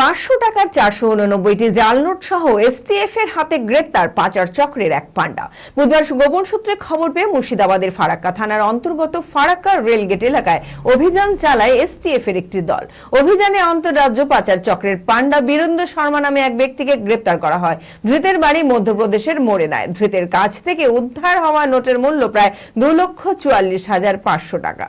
পাঁচশো টাকার চারশো উননব্বইটি জাল নোট সহ এসটিএফ এর হাতে গ্রেপ্তার পাচার চক্রের এক পান্ডা বুধবার গোপন সূত্রে খবর পেয়ে মুর্শিদাবাদের ফারাক্কা থানার অন্তর্গত ফারাক্কা রেলগেট এলাকায় অভিযান চালায় এসটিএফ এর একটি দল। অভিযানে আন্তঃরাজ্য পাচার চক্রের পান্ডা বীরেন্দ্র শর্মা নামে এক ব্যক্তিকে গ্রেপ্তার করা হয়। ধৃতের বাড়ি মধ্যপ্রদেশের মোরেনায়। ধৃতের কাছ থেকে উদ্ধার হওয়া নোটের মূল্য প্রায় দু লক্ষ চুয়াল্লিশ হাজার পাঁচশো টাকা।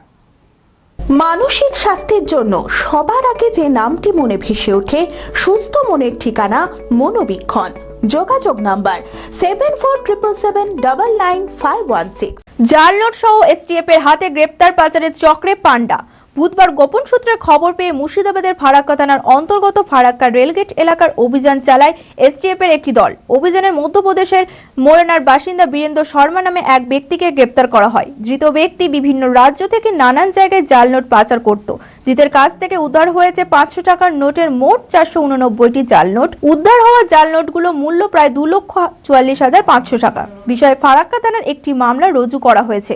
মানসিক স্বাস্থ্যের জন্য সবার আগে যে নামটি মনে ভেসে ওঠে, সুস্থ মনের ঠিকানা মনোবীক্ষণ। যোগাযোগ number seven four triple seven double nine five one six জাল নোট সহ এসটিএফ এর হাতে গ্রেপ্তার পাচারের চক্রে পান্ডা বুধবার গোপন সূত্রে খবর পেয়ে মুর্শিদাবাদের ফারাক্কা থানার অন্তর্গত ফারাক্কা রেলগেট এলাকার অভিযান চালায় এসটিএফ এর একটি দল। অভিযানের মধ্যপ্রদেশের মোরেনার বাসিন্দা বীরেন্দ্র শর্মা নামে এক ব্যক্তিকে গ্রেপ্তার করা হয়। ধৃত ব্যক্তি বিভিন্ন রাজ্য থেকে নানান জায়গায় জাল নোট পাচার করত। ধৃতের কাছ থেকে উদ্ধার হয়েছে পাঁচশো টাকার নোটের মোট চারশো উননব্বইটি জাল নোট। উদ্ধার হওয়া জাল নোটগুলো মূল্য প্রায় দু লক্ষ চুয়াল্লিশ হাজার পাঁচশো টাকা। বিষয়ে ফারাক্কা থানার একটি মামলা রুজু করা হয়েছে।